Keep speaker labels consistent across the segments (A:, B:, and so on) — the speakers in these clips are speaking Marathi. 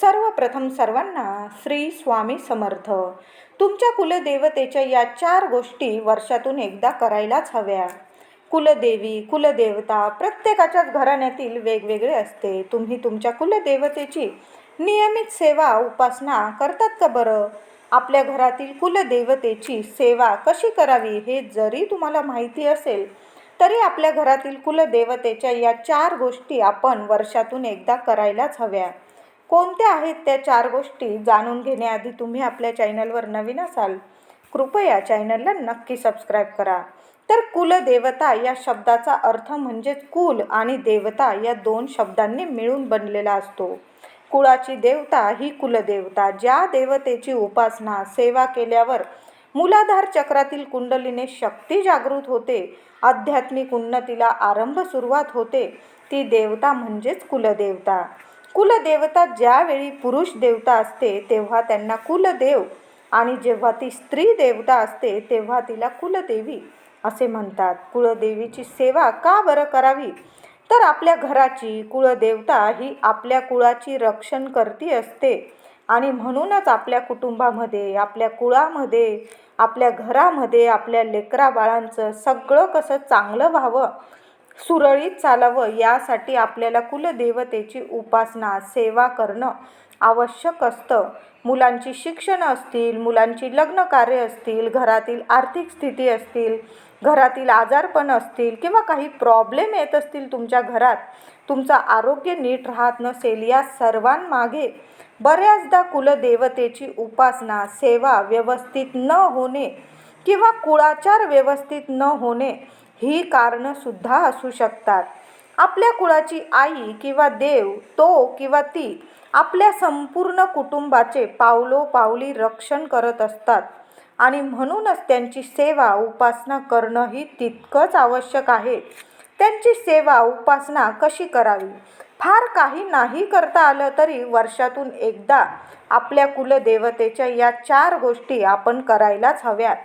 A: सर्वप्रथम सर्वांना श्री स्वामी समर्थ. तुमच्या कुलदेवतेच्या या चार गोष्टी वर्षातून एकदा करायलाच हव्या. कुलदेवी कुलदेवता प्रत्येकाच्याच घराण्यातील वेगवेगळे असते. तुम्ही तुमच्या कुलदेवतेची नियमित सेवा उपासना करतात का बरं? आपल्या घरातील कुलदेवतेची सेवा कशी करावी हे जरी तुम्हाला माहिती असेल तरी आपल्या घरातील कुलदेवतेच्या या चार गोष्टी आपण वर्षातून एकदा करायलाच हव्या. कोणत्या आहेत त्या चार गोष्टी जाणून घेण्याआधी तुम्ही आपल्या चॅनलवर नवीन असाल कृपया चॅनलला नक्की सबस्क्राईब करा. तर कुलदेवता या शब्दाचा अर्थ म्हणजेच कुल आणि देवता या दोन शब्दांनी मिळून बनलेला असतो. कुळाची देवता ही कुलदेवता ज्या देवतेची उपासना सेवा केल्यावर मूलाधार चक्रातील कुंडलीने शक्ती जागृत होते आध्यात्मिक उन्नतीला आरंभ सुरुवात होते ती देवता म्हणजेच कुलदेवता. कुलदेवता ज्यावेळी पुरुष देवता असते तेव्हा त्यांना कुलदेव आणि जेव्हा ती स्त्री देवता असते तेव्हा तिला कुलदेवी असे म्हणतात. कुलदेवीची सेवा का बरं करावी? तर आपल्या घराची कुळदेवता ही आपल्या कुळाची रक्षण करती असते आणि म्हणूनच आपल्या कुटुंबामध्ये आपल्या कुळामध्ये आपल्या घरामध्ये आपल्या लेकरा बाळांचं सगळं कसं चांगलं व्हावं सुरळीत चालावं यासाठी आपल्याला कुलदेवतेची उपासना सेवा करणं आवश्यक असतं. मुलांची शिक्षण असतील मुलांची लग्न कार्य असतील घरातील आर्थिक स्थिती असतील घरातील आजारपण असतील किंवा काही प्रॉब्लेम येत असतील तुमच्या घरात तुमचं आरोग्य नीट राहत नसेल या सर्वांमागे बऱ्याचदा कुलदेवतेची उपासना सेवा व्यवस्थित न होणे किंवा कुळाचार व्यवस्थित न होणे ही कारणंसुद्धा असू शकतात. आपल्या कुळाची आई किंवा देव तो किंवा ती आपल्या संपूर्ण कुटुंबाचे पावलोपावली रक्षण करत असतात आणि म्हणूनच त्यांची सेवा उपासना करणं ही तितकंच आवश्यक आहे. त्यांची सेवा उपासना कशी करावी? फार काही नाही करता आलं तरी वर्षातून एकदा आपल्या कुलदेवतेच्या या चार गोष्टी आपण करायलाच हव्यात.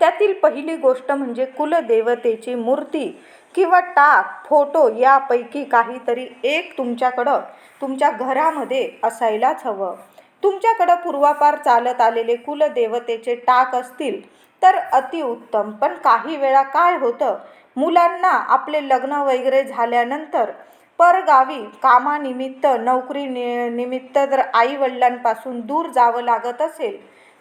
A: त्यातील पहिली गोष्ट म्हणजे कुलदेवतेची मूर्ती किंवा टाक फोटो यापैकी काहीतरी एक तुमच्याकडं तुमच्या घरामध्ये असायलाच हवं. तुमच्याकडं पूर्वापार चालत आलेले कुलदेवतेचे टाक असतील तर अतिउत्तम पण काही वेळा काय होतं मुलांना आपले लग्न वगैरे झाल्यानंतर परगावी कामानिमित्त नोकरी नि निमित्त जर आईवडिलांपासून दूर जावं लागत असेल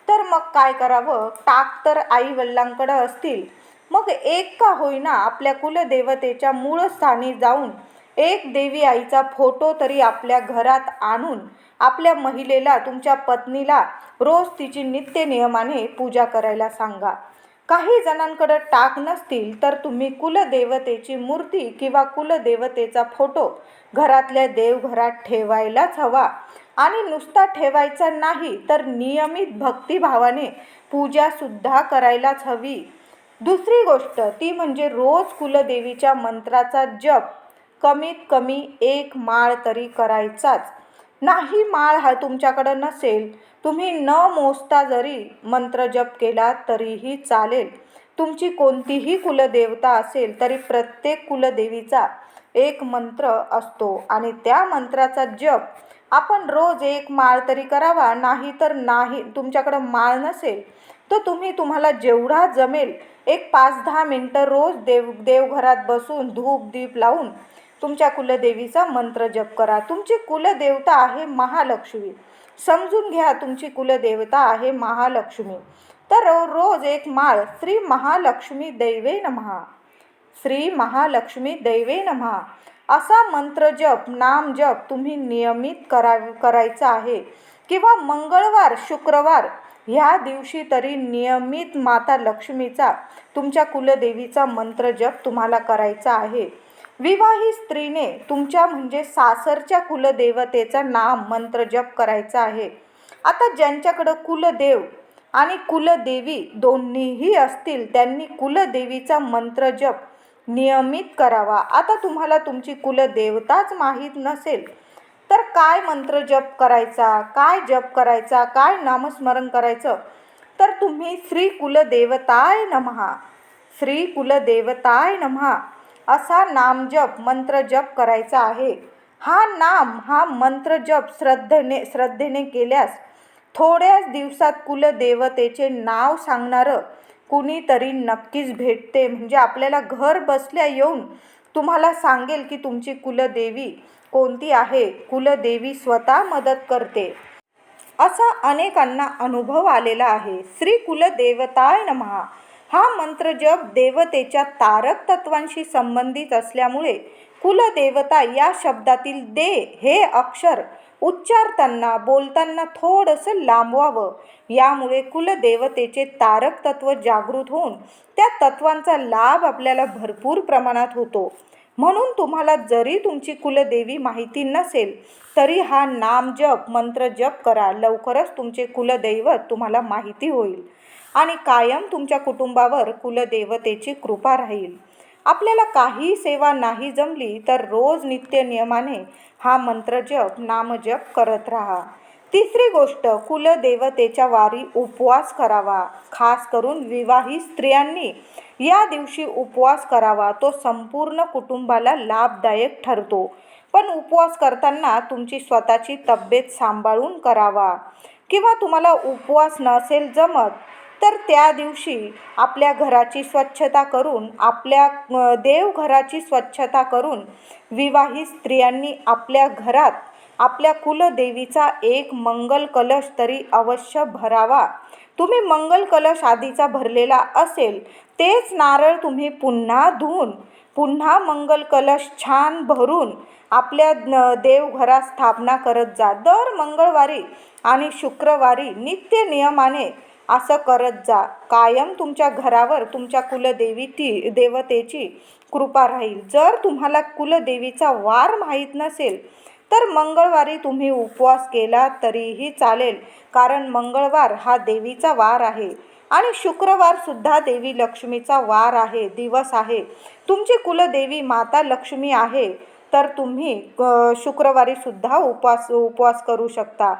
A: तर मग काय करावं? टाक तर आई वडिलांकडं असतील. मग एक का होईना आपल्या कुलदेवतेच्या मूळ स्थानी जाऊन एक देवी आईचा फोटो तरी आपल्या घरात आणून आपल्या महिलेला तुमच्या पत्नीला रोज तिची नित्य नियमाने पूजा करायला सांगा. काही जणांकडं टाक नसतील तर तुम्ही कुलदेवतेची मूर्ती किंवा कुलदेवतेचा फोटो घरातल्या देवघरात ठेवायलाच हवा. आणि नुसता ठेवायचा नाही तर नियमित भक्तिभावाने पूजासुद्धा करायलाच हवी. दुसरी गोष्ट ती म्हणजे रोज कुलदेवीच्या मंत्राचा जप. कमीत कमी एक माळ तरी करायचाच. नाही माळ हा तुमच्याकडं नसेल. तुम्ही न मोजता जरी मंत्र जप केला तरीही चालेल. तुमची कोणतीही कुलदेवता असेल तरी प्रत्येक कुलदेवीचा एक मंत्र असतो. आणि त्या मंत्राचा जप आपण रोज एक माळ तरी करावा नाही तर नाही तुमच्याकडं माळ नसेल तर तुम्ही तुम्हाला जेवढा जमेल एक पाच दहा मिनटं रोज देव देवघरात बसून धूप दीप लावून तुमच्या कुलदेवीचा मंत्र जप करा. तुमची कुलदेवता आहे महालक्ष्मी. समजून घ्या तुमची कुलदेवता आहे महालक्ष्मी. तर रोज एक माळ श्री महालक्ष्मी दैवे नमहा. श्री महालक्ष्मी दैवे नमहा. असा मंत्र जप नाम जप तुम्ही नियमित करा करायचा आहे. किंवा मंगळवार शुक्रवार ह्या दिवशी तरी नियमित माता लक्ष्मीचा तुमच्या कुलदेवीचा मंत्र जप तुम्हाला करायचा आहे. विवाहित स्त्रीने तुमच्या म्हणजे सासरच्या कुलदेवतेचा नाम मंत्र जप करायचा आहे. आता ज्यांच्याकडं कुलदेव आणि कुलदेवी दोन्हीही असतील त्यांनी कुलदेवीचा मंत्र जप नियमित करावा. आता तुम्हाला तुमची कुलदेवताच माहीत नसेल तर काय मंत्र जप करायचा काय जप करायचा काय नामस्मरण करायचं? तर तुम्ही श्री कुलदेवताय नमहा. श्री कुलदेवताय नमहा. असा नामजप मंत्र जप करायचा आहे. हा नाम हा मंत्र जप श्रद्धेने श्रद्धेने केल्यास थोड्याच दिवसात कुलदेवतेचे नाव सांगणारं कुणीतरी नक्कीच भेटते. म्हणजे आपल्याला घर बसल्या येऊन तुम्हाला सांगेल की तुमची कुलदेवी कोणती आहे? कुलदेवी स्वतः मदत करते. असा अनेकांना अनुभव आलेला आहे. श्री कुलदेवताय नमहा हा मंत्र जप देवतेच्या तारक तत्वांशी संबंधित असल्यामुळे कुलदेवता या शब्दातील दे हे अक्षर उच्चारताना बोलताना थोडंसं लांबवावं. यामुळे कुलदेवतेचे तारक तत्व जागृत होऊन त्या तत्वांचा लाभ आपल्याला भरपूर प्रमाणात होतो. म्हणून तुम्हाला जरी तुमची कुलदेवी माहिती नसेल तरी हा नाम जप मंत्र जप करा. लवकरच तुमचे कुलदैवत तुम्हाला माहिती होईल. आणि कायम तुमच्या कुटुंबावर कुलदेवतेची कृपा राहील. आपल्याला काही सेवा नाही जमली तर रोज नित्य नियमाने हा मंत्र जप नामजप करत राहा. तिसरी गोष्ट कुलदेवतेच्या वारी उपवास करावा. खास करून विवाहित स्त्रियांनी या दिवशी उपवास करावा. तो संपूर्ण कुटुंबाला लाभदायक ठरतो. पण उपवास करताना तुमची स्वतःची तब्येत सांभाळून करावा. किंवा तुम्हाला उपवास नसेल जमत तर त्या दिवशी आपल्या घराची स्वच्छता करून आपल्या देवघराची स्वच्छता करून विवाहित स्त्रियांनी आपल्या घरात आपल्या कुलदेवीचा एक मंगल कलश तरी अवश्य भरावा. तुम्ही मंगल कलश आधीचा भरलेला असेल तेच नारळ तुम्ही पुन्हा धुवून पुन्हा मंगल कलश छान भरून आपल्या देवघरात स्थापना करत जा. दर मंगळवारी आणि शुक्रवारी नित्य नियमाने असं करत जा. कायम तुमच्या घरावर तुमच्या कुलदेवी ती देवतेची कृपा राहील. जर तुम्हाला कुलदेवीचा वार माहीत नसेल तर मंगळवारी तुम्ही उपवास केला तरीही चालेल कारण मंगळवार हा देवीचा वार आहे. आणि शुक्रवारसुद्धा देवी लक्ष्मीचा वार आहे दिवस आहे. तुमची कुलदेवी माता लक्ष्मी आहे तर तुम्ही शुक्रवारीसुद्धा उपवास उपवास करू शकता.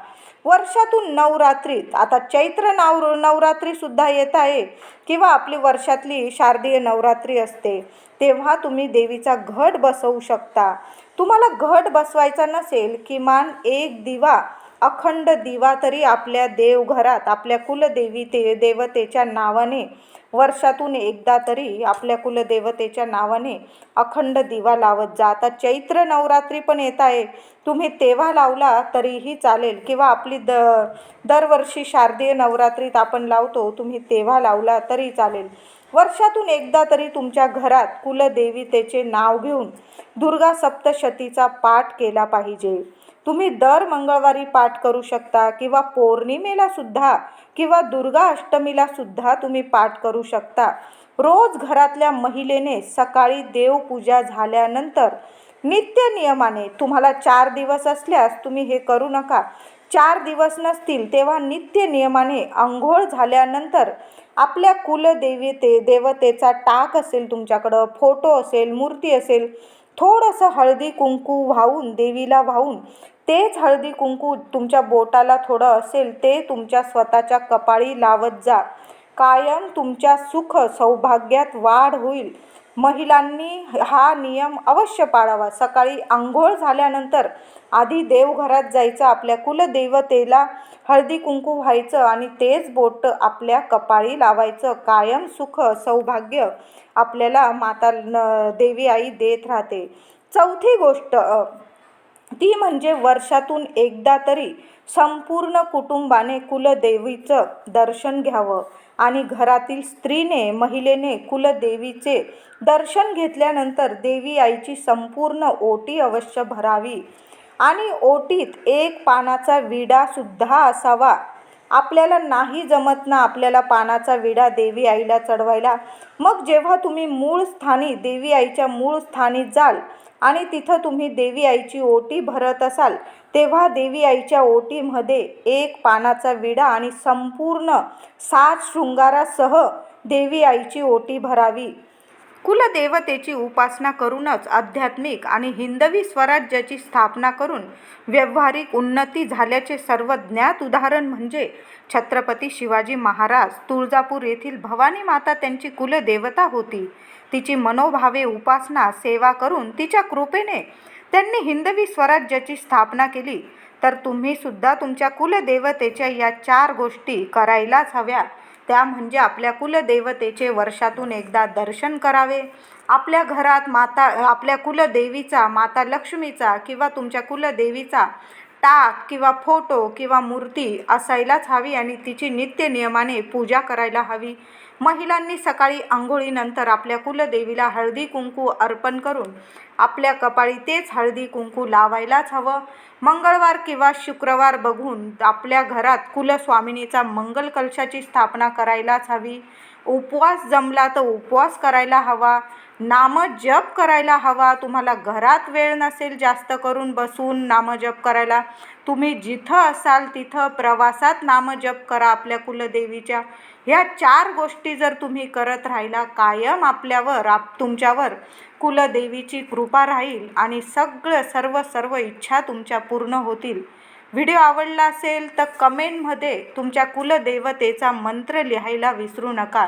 A: वर्षातून नवरात्रीत आता चैत्र नव नवरात्रीसुद्धा येत आहे किंवा आपली वर्षातली शारदीय नवरात्री असते तेव्हा तुम्ही देवीचा घट बसवू शकता. तुम्हाला घट बसवायचा नसेल किमान एक दिवा अखंड दिवा तरी आपल्या देवघरात आपल्या कुलदेवी ते देवतेच्या नावाने वर्षातून एकदा तरी आपल्या कुलदेवतेच्या नावाने अखंड दिवा लावत जा आता चैत्र नवरात्री पण येत आहे. तुम्ही तेव्हा लावला तरीही चालेल. किंवा आपली द दरवर्षी शारदीय नवरात्रीत आपण लावतो तुम्ही तेव्हा लावला तरी चालेल. वर्षातून एकदा तरी तुमच्या घरात कुलदेवीतेचे नाव घेऊन दुर्गा सप्तशतीचा पाठ केला पाहिजे. तुम्ही दर मंगळवारी पाठ करू शकता किंवा पौर्णिमेला सुद्धा किंवा दुर्गा अष्टमीला सुद्धा तुम्ही पाठ करू शकता. रोज घरातल्या महिलेने सकाळी देवपूजा झाल्यानंतर नित्य नियमाने तुम्हाला चार दिवस असल्यास तुम्ही हे करू नका. चार दिवस नसतील तेव्हा नित्य नियमाने आंघोळ झाल्यानंतर आपल्या कुलदेवते देवतेचा टाक असेल तुमच्याकडं फोटो असेल मूर्ती असेल थोडंसं हळदी कुंकू वाहून देवीला वाहून तेच हळदी कुंकू तुमच्या बोटाला थोडं असेल ते तुमच्या स्वतःच्या कपाळी लावत जा. कायम तुमच्या सुख सौभाग्यात वाढ होईल. महिलांनी हा नियम अवश्य पाळावा. सकाळी आंघोळ झाल्यानंतर आधी देवघरात जायचं आपल्या कुलदेवतेला हळदी कुंकू व्हायचं आणि तेच बोट आपल्या कपाळी लावायचं. कायम सुख सौभाग्य आपल्याला माता न- देवी आई देत राहते. चौथी गोष्ट ती म्हणजे वर्षातून एकदा तरी संपूर्ण कुटुंबाने कुलदेवीचं दर्शन घ्यावं आणि घरातील स्त्रीने महिलेने कुलदेवीचे दर्शन घेतल्यानंतर देवी आईची संपूर्ण ओटी अवश्य भरावी. आणि ओटीत एक पानाचा विडासुद्धा असावा. आपल्याला नाही जमत ना आपल्याला पानाचा विडा देवी आईला चढवायला. मग जेव्हा तुम्ही मूळ स्थानी देवी आईच्या मूळ स्थानी जाल आणि तिथं तुम्ही देवी आईची ओटी भरत असाल तेव्हा देवी आईच्या ओटीमध्ये एक पानाचा विडा आणि संपूर्ण सात शृंगारासह देवी आईची ओटी भरावी. कुलदेवतेची उपासना करूनच आध्यात्मिक आणि हिंदवी स्वराज्याची स्थापना करून व्यावहारिक उन्नती झाल्याचे सर्व ज्ञात उदाहरण म्हणजे छत्रपती शिवाजी महाराज तुळजापूर येथील भवानी माता त्यांची कुलदेवता होती. तिची मनोभावे उपासना सेवा करून तिच्या कृपेने त्यांनी हिंदवी स्वराज्याची स्थापना केली. तर तुम्ही सुद्धा तुमच्या कुलदेवतेच्या या चार गोष्टी करायलाच हव्या. त्या म्हणजे आपल्या कुलदेवतेचे वर्षातून एकदा दर्शन करावे. आपल्या घरात माता आपल्या कुलदेवीचा माता लक्ष्मीचा किंवा तुमच्या कुलदेवीचा टाक किंवा फोटो किंवा मूर्ती असायलाच हवी आणि तिची नित्य नियमाने पूजा करायला हवी. महिलांनी सकाळी आंघोळीनंतर आपल्या कुलदेवीला हळदी कुंकू अर्पण करून आपल्या कपाळी तेच हळदी कुंकू लावायलाच हवं. मंगळवार किंवा शुक्रवार बघून आपल्या घरात कुलस्वामिनीचा मंगल कलशाची स्थापना करायलाच हवी. उपवास जमला तर उपवास करायला हवा. नामजप करायला हवा. तुम्हाला घरात वेळ नसेल जास्त करून बसून नामजप करायला. तुम्ही जिथं असाल तिथं प्रवासात नामजप करा आपल्या कुलदेवीच्या. ह्या चार गोष्टी जर तुम्ही करत राहिला कायम आपल्यावर आप तुमच्यावर कुलदेवीची कृपा राहील आणि सगळं सर्व सर्व इच्छा तुमच्या पूर्ण होतील. व्हिडिओ आवडला असेल तर कमेंटमध्ये तुमच्या कुलदेवतेचा मंत्र लिहायला विसरू नका.